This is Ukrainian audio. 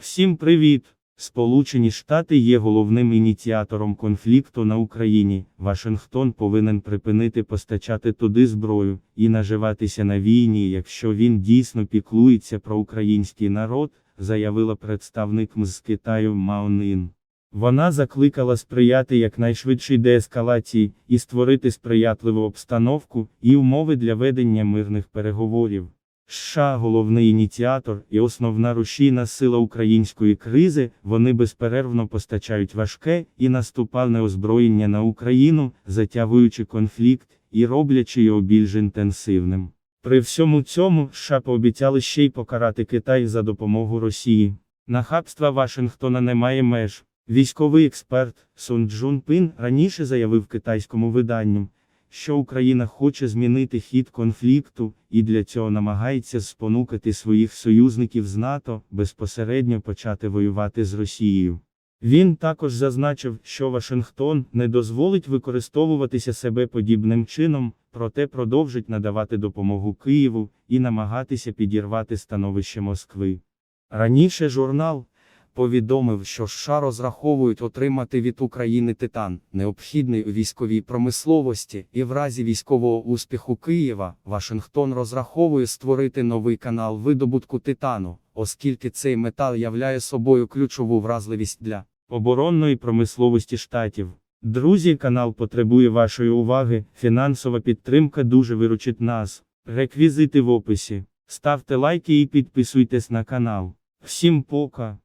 Всім привіт! Сполучені Штати є головним ініціатором конфлікту на Україні. Вашингтон повинен припинити постачати туди зброю і наживатися на війні, якщо він дійсно піклується про український народ, заявила представник МЗ з Китаю Мао Нин. Вона закликала сприяти якнайшвидшій деескалації і створити сприятливу обстановку і умови для ведення мирних переговорів. США головний ініціатор і основна рушійна сила української кризи, вони безперервно постачають важке і наступальне озброєння на Україну, затягуючи конфлікт і роблячи його більш інтенсивним. При всьому цьому США пообіцяли ще й покарати Китай за допомогу Росії. Нахабства Вашингтона немає меж. Військовий експерт Сун Джун Пин раніше заявив китайському виданню, що Україна хоче змінити хід конфлікту, і для цього намагається спонукати своїх союзників з НАТО безпосередньо почати воювати з Росією. Він також зазначив, що Вашингтон не дозволить використовуватися себе подібним чином, проте продовжить надавати допомогу Києву і намагатися підірвати становище Москви. Раніше журнал повідомив, що США розраховують отримати від України титан, необхідний у військовій промисловості, і в разі військового успіху Києва, Вашингтон розраховує створити новий канал видобутку титану, оскільки цей метал являє собою ключову вразливість для оборонної промисловості штатів. Друзі, канал потребує вашої уваги, фінансова підтримка дуже виручить нас. Реквізити в описі. Ставте лайки і підписуйтесь на канал. Всім пока!